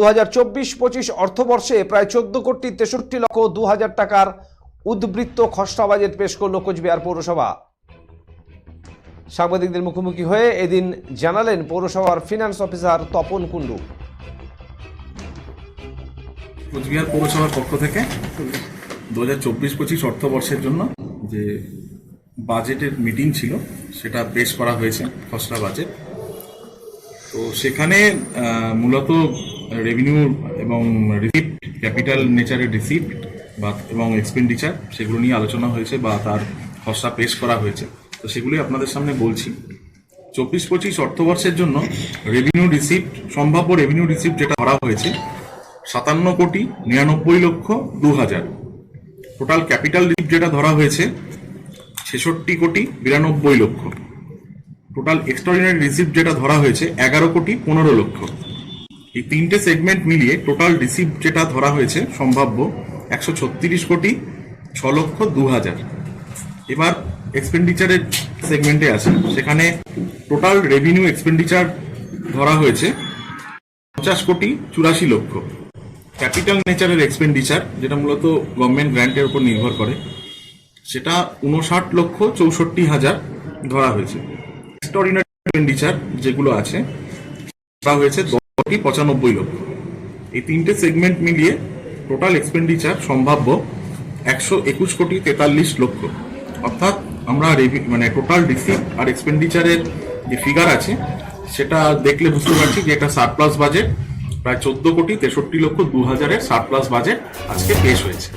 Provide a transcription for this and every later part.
দু হাজার চব্বিশ পঁচিশ অর্থবর্ষে প্রায় চোদ্দ কোটি তেষট্টি লক্ষ দু হাজার টাকার উদ্বৃত্ত খসড়া বাজেট পেশ করল কোচবিহার পৌরসভা। সাংবাদিকদের মুখোমুখি হয়ে এদিন জানালেন পৌরসভার ফিনান্স অফিসার তপন কুণ্ডু। কোচবিহার পৌরসভার পক্ষ থেকে দু হাজার চব্বিশ পঁচিশ অর্থবর্ষের জন্য যে বাজেটের মিটিং ছিল, সেটা পেশ করা হয়েছে খসড়া বাজেট। তো সেখানে মূলত রেভিনিউ এবং রিসিপ্ট ক্যাপিটাল নেচারের রিসিপ্ট বা এবং এক্সপেন্ডিচার সেগুলো নিয়ে আলোচনা হয়েছে বা তার খসড়া পেশ করা হয়েছে। তো সেগুলি আপনাদের সামনে বলছি। চব্বিশ পঁচিশ অর্থবর্ষের জন্য রেভিনিউ রিসিপ্ট সম্ভাব্য রেভিনিউ রিসিপ্ট যেটা ধরা হয়েছে, সাতান্ন কোটি নিরানব্বই লক্ষ দু হাজার। টোটাল ক্যাপিটাল রিসিপ্ট যেটা ধরা হয়েছে, ছেষট্টি কোটি বিরানব্বই লক্ষ। টোটাল এক্সট্রাঅর্ডিনারি রিসিপ্ট যেটা ধরা হয়েছে, এগারো কোটি পনেরো লক্ষ। এই তিনটে সেগমেন্ট মিলিয়ে টোটাল রিসিভ যেটা ধরা হয়েছে সম্ভাব্য একশো ছত্রিশ কোটি ছ লক্ষ দু হাজার এবার এক্সপেন্ডিচারের সেগমেন্টে আছে সেখানে টোটাল রেভিনিউ এক্সপেন্ডিচার ধরা হয়েছে পঞ্চাশ কোটি চুরাশি লক্ষ। ক্যাপিটাল নেচারের এক্সপেন্ডিচার যেটা মূলত গভর্নমেন্ট গ্র্যান্টের উপর নির্ভর করে, সেটা উনষাট লক্ষ চৌষট্টি হাজার ধরা হয়েছে। এক্সট্রাঅর্ডিনারি এক্সপেন্ডিচার যেগুলো আছে, ধরা হয়েছে কোটি পঁচানব্বই লক্ষ। এই তিনটে সেগমেন্ট মিলিয়ে টোটাল এক্সপেন্ডিচার সম্ভাব্য একশো একুশ কোটি তেতাল্লিশ লক্ষ। অর্থাৎ আমরা মানে টোটাল রিসিপ্ট আর এক্সপেন্ডিচারের যে ফিগার আছে, সেটা দেখলে বুঝতে পারছি যে এটা সারপ্লাস বাজেট প্রায় চোদ্দ কোটি তেষট্টি লক্ষ দু হাজারের সারপ্লাস বাজেট আজকে পেশ হয়েছে।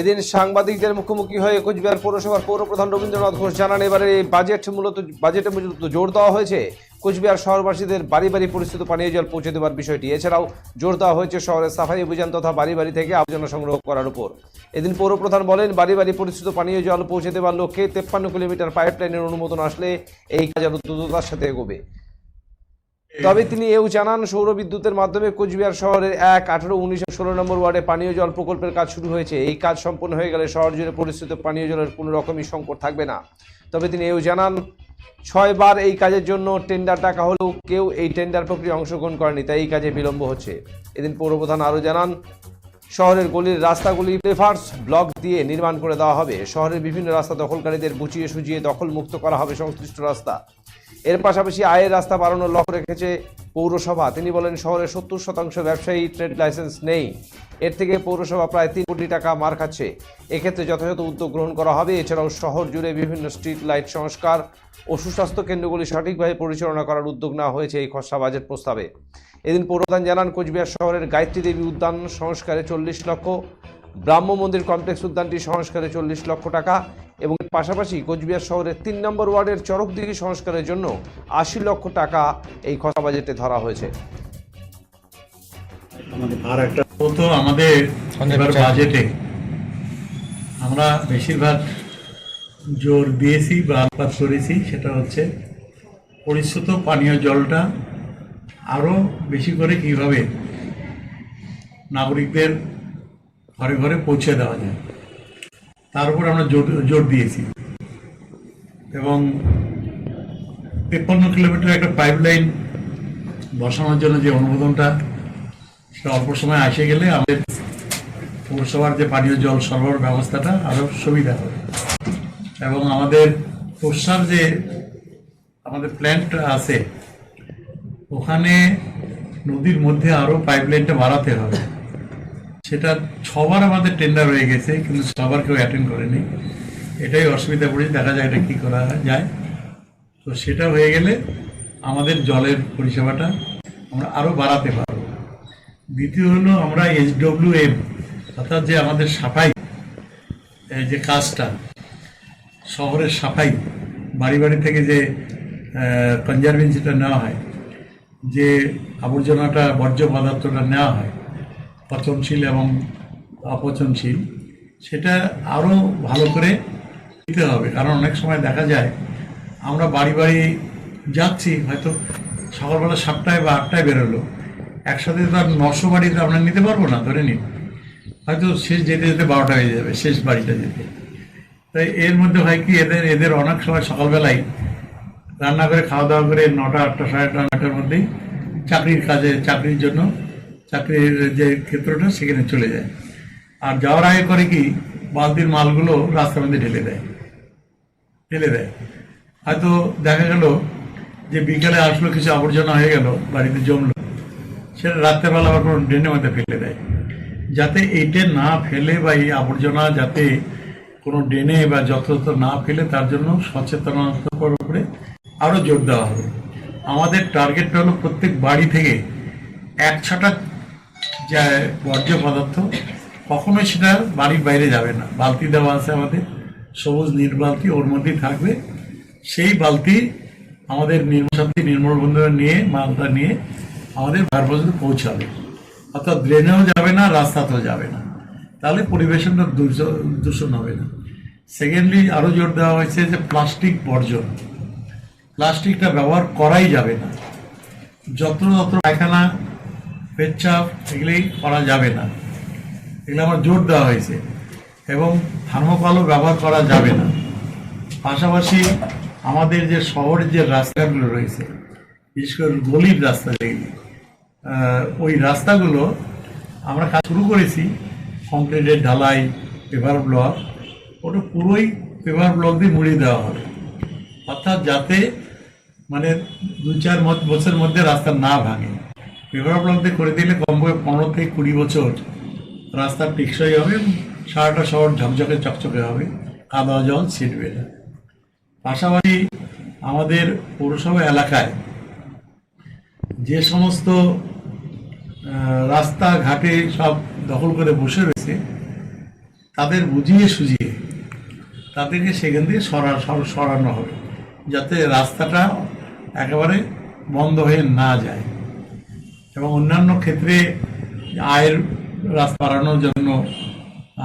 এদিন সাংবাদিকদের মুখোমুখি হয়ে কোচবিহার পৌরসভার পৌরপ্রধান রবীন্দ্রনাথ ঘোষ জানান, এবারে বাজেট মূলত বাজেটে মূলত জোর দেওয়া হয়েছে। কোচবিহার শহরবাসীদের বাড়ি বাড়ি পরিস্থিত পানীয় জল পৌঁছে দেওয়ার বিষয়টি। এছাড়াও জোর দেওয়া হয়েছে শহরের সাফাই অভিযান তথা বাড়ি বাড়ি থেকে আবর্জনা সংগ্রহ করার উপর। এদিন পৌরপ্রধান বলেন, বাড়ি বাড়ি পরিস্থিত পানীয় জল পৌঁছে দেওয়ার লক্ষ্যে তেপ্পান্ন কিলোমিটার পাইপলাইনের অনুমোদন আসলে এই কাজ আরও দ্রুততার সাথে এগোবে। তবে তিনি এও জানান, সৌর বিদ্যুতের মাধ্যমে কোচবিহার শহরের এক, আঠারো, উনিশ ষোলো নম্বর ওয়ার্ডে পানীয় জল প্রকল্পের কাজ শুরু হয়েছে। এই কাজ সম্পন্ন হয়ে গেলে শহর জুড়ে পরিস্থিত পানীয় জলের কোনো রকমই সংকট থাকবে না। তবে তিনি এও জানান ছয়বার এই কাজের জন্য টেন্ডার টাকা হলেও কেউ এই টেন্ডার প্রক্রিয়া অংশগ্রহণ করেনি, তাই এই কাজে বিলম্ব হচ্ছে। এদিন পৌরপ্রধান আরও জানান, শহরের গলির রাস্তাগুলি প্লেফার্স ব্লক দিয়ে নির্মাণ করে দেওয়া হবে। শহরের বিভিন্ন রাস্তা দখলকারীদের বুঝিয়ে সুজিয়ে দখলমুক্ত করা হবে সংশ্লিষ্ট রাস্তা। এর পাশাপাশি আয়ের রাস্তা বাড়ানোর লক্ষ্য রেখেছে পৌরসভা। তিনি বলেন, শহরে সত্তর শতাংশ ব্যবসায়ী ট্রেড লাইসেন্স নেই। এর থেকে পৌরসভা প্রায় তিন কোটি টাকা মার খাচ্ছে। এক্ষেত্রে যথাযথ উদ্যোগ গ্রহণ করা হবে। এছাড়াও শহর জুড়ে বিভিন্ন স্ট্রিট লাইট সংস্কার ও সুস্বাস্থ্য কেন্দ্রগুলি সঠিকভাবে পরিচালনা করার উদ্যোগ নেওয়া হয়েছে এই খসড়া বাজেট প্রস্তাবে। এদিন পৌরপ্রধান জানান, কোচবিহার শহরের গায়ত্রী দেবী উদ্যান সংস্কারে চল্লিশ লক্ষ ব্রাহ্ম মন্দির কমপ্লেক্স উদ্যানটি সংস্কারে চল্লিশ লক্ষ টাকা এবং এর পাশাপাশি কোচবিহার শহরের তিন নম্বর ওয়ার্ডের চরকদিঘি সংস্কারের জন্য আশি লক্ষ টাকা এই খসড়া বাজেটে ধরা হয়েছে। আর একটা তো আমাদের এবার বাজেটে। আমরা বেশিরভাগ জোর দিয়েছি বা আলোকপাত করেছি সেটা হচ্ছে পরিশ্রুত পানীয় জলটা আরও বেশি করে কীভাবে নাগরিকদের ঘরে ঘরে পৌঁছে দেওয়া যায়। তার উপর আমরা জোর দিয়েছি। এবং তেপ্পান্ন কিলোমিটার একটা পাইপ লাইন বসানোর জন্য যে অনুমোদনটা, সেটা অল্প সময় আসে গেলে আমাদের পৌরসভার যে পানীয় জল সরবরাহ ব্যবস্থাটা আরও সুবিধা হবে। এবং আমাদের পোষার যে আমাদের প্ল্যান্টটা আছে, ওখানে নদীর মধ্যে আরও পাইপলাইনটা বাড়াতে হবে। সেটা ছবার আমাদের টেন্ডার হয়ে গেছে, কিন্তু সবার কেউ অ্যাটেন্ড করেনি। এটাই অসুবিধা পড়েছে, দেখা যায় এটা কী করা যায়। তো সেটা হয়ে গেলে আমাদের জলের পরিষেবাটা আমরা আরও বাড়াতে পারব। দ্বিতীয় হলো আমরা এইচডব্লিউ এম অর্থাৎ যে আমাদের সাফাই যে কাজটা, শহরের সাফাই, বাড়ি বাড়ি থেকে যে কনজারভেন্সিটা নেওয়া হয়, যে আবর্জনাটা, বর্জ্য পদার্থটা নেওয়া হয় পচনশীল এবং অপচনশীল, সেটা আরও ভালো করে দিতে হবে। কারণ অনেক সময় দেখা যায়, আমরা বাড়ি বাড়ি যাচ্ছি, হয়তো সকালবেলা সাতটায় বা আটটায় বেরোলো। একসাথে তো আর নশো বাড়িতে আমরা নিতে পারব না, ধরে নিন। হয়তো শেষ যেতে যেতে বারোটা হয়ে যাবে, শেষ বাড়িটা যেতে। তাই এর মধ্যে হয় কি, এদের এদের অনেক সময় সকালবেলায় রান্না করে খাওয়া দাওয়া করে নটা, আটটা, সাড়ে আটটা নটার মধ্যেই চাকরির কাজে, চাকরির জন্য চাকরির যে ক্ষেত্রটা, সেখানে চলে যায়। আর যাওয়ার আগে করে কি, বালতির মালগুলো রাস্তার মধ্যে ঢেলে দেয়। ঢেলে দেয়। হয়তো দেখা গেল যে বিকালে আসলো কিছু আবর্জনা হয়ে গেল, বাড়িতে জমলো। সেটা রাত্রেবেলা আবার কোনো ড্রেনের মধ্যে ফেলে দেয়। যাতে এইটা না ফেলে বা এই আবর্জনা যাতে কোনো ড্রেনে বা যথাযথ না ফেলে, তার জন্য সচেতনতার উপরে আরও জোর দেওয়া হবে। আমাদের টার্গেটটা হলো প্রত্যেক বাড়ি থেকে এক ছটা যা বর্জ্য পদার্থ, কখনোই সেটা বাড়ির বাইরে যাবে না। বালতি দেওয়া আছে আমাদের, সবুজ নীল বালতি, ওর মধ্যেই থাকবে। সেই বালতি আমাদের নির্মশান্তি নির্মল বন্ধুরা নিয়ে, মালটা নিয়ে আমাদের ঘর পর্যন্ত পৌঁছাবে। অর্থাৎ ড্রেনেও যাবে না, রাস্তাতেও যাবে না। তাহলে পরিবেশনটা দূষ- দূষণ হবে না। সেকেন্ডলি আরও জোর দেওয়া হয়েছে যে প্লাস্টিক বর্জন। প্লাস্টিকটা ব্যবহার করাই যাবে না। যত্র যত্র পায়খানা পেচ্ছাপ এগুলি করা যাবে না। এগুলো আমার জোর দেওয়া হয়েছে এবং থার্মোকলও ব্যবহার করা যাবে না। পাশাপাশি আমাদের যে শহরের যে রাস্তাগুলো রয়েছে, বিশেষ করে গলির রাস্তা যেগুলি ওই রাস্তাগুলো আমরা কাজ শুরু করেছি, কংক্রিটের ঢালাই, পেপার ব্লক, ওটা পুরোই পেপার ব্লক দিয়ে মুড়িয়ে দেওয়া হবে। অর্থাৎ যাতে মানে দু চার বছরের মধ্যে রাস্তা না ভাঙে। পেপার ব্লক করে দিলে কমপক্ষে পনেরো থেকে কুড়ি বছর। রাস্তা টেকসই হবে সারাটা শহর ঝকঝকে চকচকে হবে। কাদা জল ছিটবে না। পাশাপাশি আমাদের পৌরসভা এলাকায় যে সমস্ত রাস্তাঘাটে সব দখল করে বসে রয়েছে, তাদের বুঝিয়ে সুঝিয়ে তাদেরকে সেখান থেকে সর- সরানো হবে। যাতে রাস্তাটা একেবারে বন্ধ হয়ে না যায়। এবং অন্যান্য ক্ষেত্রে আয়ের রাস্তা বাড়ানোর জন্য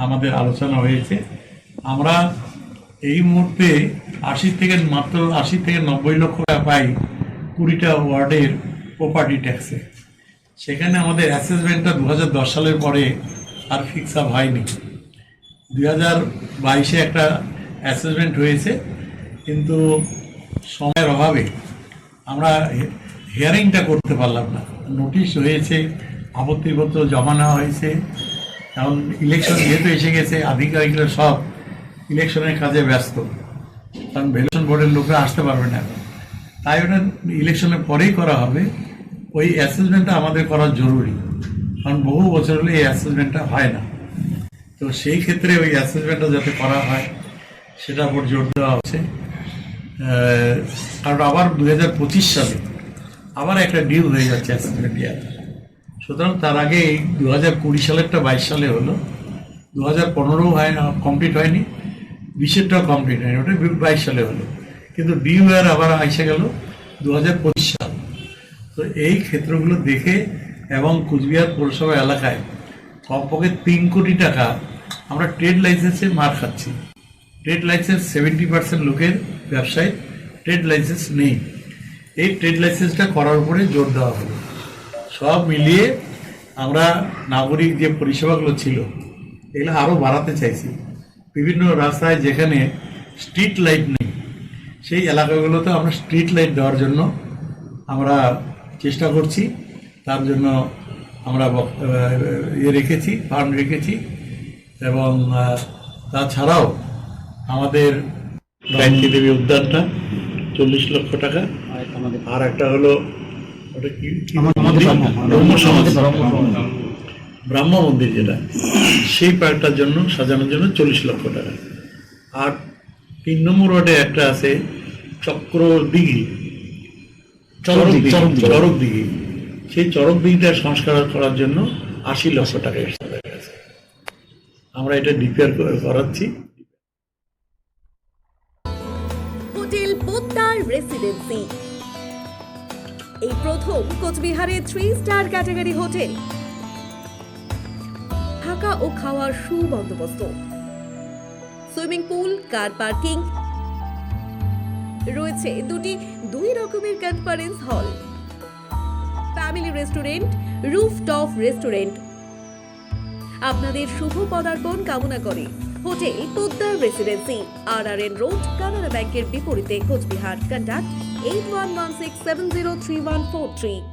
আমাদের আলোচনা হয়েছে। আমরা এই মুহূর্তে আশি থেকে মাত্র আশি থেকে নব্বই লক্ষ টাকা পাই কুড়িটা ওয়ার্ডের প্রপার্টি ট্যাক্সে সেখানে আমাদের অ্যাসেসমেন্টটা দু সালের পরে আর ফিক্স আপ হয়নি। দুই হাজার বাইশে একটা অ্যাসেসমেন্ট হয়েছে, কিন্তু সময়ের অভাবে আমরা হিয়ারিংটা করতে পারলাম না। নোটিশ হয়েছে, আপত্তিপত্র জমা নেওয়া হয়েছে। এখন ইলেকশন যেহেতু এসে গেছে, আধিকারিকরা সব ইলেকশনের কাজে ব্যস্ত। কারণ ভেলেশন বোর্ডের লোকরা আসতে পারবে না। এখন তাই ওটা ইলেকশনের পরেই করা হবে। ওই অ্যাসেসমেন্টটা আমাদের করা জরুরি। কারণ বহু বছর হলে এই অ্যাসেসমেন্টটা হয় না। তো সেই ক্ষেত্রে ওই অ্যাসেসমেন্টটা যাতে করা হয় সেটার উপর জোর দেওয়া হচ্ছে। কারণ আবার দু হাজার পঁচিশ সালে আবার একটা ডিউ হয়ে যাচ্ছে ইয়ার সুতরাং তার আগে এই দু হাজার কুড়ি সালেরটা বাইশ সালে হলো। দু হাজার পনেরো হয় না কমপ্লিট হয়নি। বিশেরটাও কমপ্লিট হয়নি, ওটা বাইশ সালে হলো। কিন্তু ডিউ ইয়ার আবার এসে গেল দু হাজার পঁচিশ সাল। তো এই ক্ষেত্রগুলো দেখে এবং কুচবিহার পৌরসভা এলাকায় কমপক্ষে তিন কোটি টাকা আমরা ট্রেড লাইসেন্সে মার খাচ্ছি। ট্রেড লাইসেন্স সেভেন্টি পার্সেন্ট লোকের ব্যবসায় ট্রেড লাইসেন্স নেই। এই ট্রেড লাইসেন্সটা করার উপরে জোর দেওয়া হলো। সব মিলিয়ে আমরা নাগরিক যে পরিষেবাগুলো ছিল, এগুলো আরও বাড়াতে চাইছি। বিভিন্ন রাস্তায় যেখানে স্ট্রিট লাইট নেই, সেই এলাকাগুলোতে আমরা স্ট্রিট লাইট দেওয়ার জন্য আমরা চেষ্টা করছি। তার জন্য আমরা ইয়ে রেখেছি ফান্ড রেখেছি এবং তাছাড়াও আমাদের গায়ত্রী দেবী উদ্যানটা চল্লিশ লক্ষ টাকা। আর একটা হলো ওটা কি কি? ব্রহ্ম সমাজ। ব্রাহ্ম মন্দির যেটা সেই পার্কটার জন্য সাজানোর জন্য চল্লিশ লক্ষ টাকা। আর তিন নম্বর ওয়ার্ডে একটা আছে চক্র দিঘি। চরক দিঘি চরক দিঘি। সেই চরক দিঘিটা সংস্কার করার জন্য আশি লক্ষ টাকা এক্সট্রা গেছে আমরা এটা ডিপিআর করাচ্ছি। হোটেল পোদ্দার রেসিডেন্সি এই প্রথম কোচবিহারে থ্রি স্টার ক্যাটাগরি হোটেল থাকা ও খাওয়ার সুবন্দোবস্ত। সুইমিং পুল কার পার্কিং রয়েছে দুটি দুই রকমের conference hall family restaurant rooftop restaurant আপনাদের শুভ পদার্পণ কামনা করে hotel Poddar residency R R N road Canara ব্যাংকের বিপরীতে Cooch Behar. Contact Eight one one six seven zero three one four three.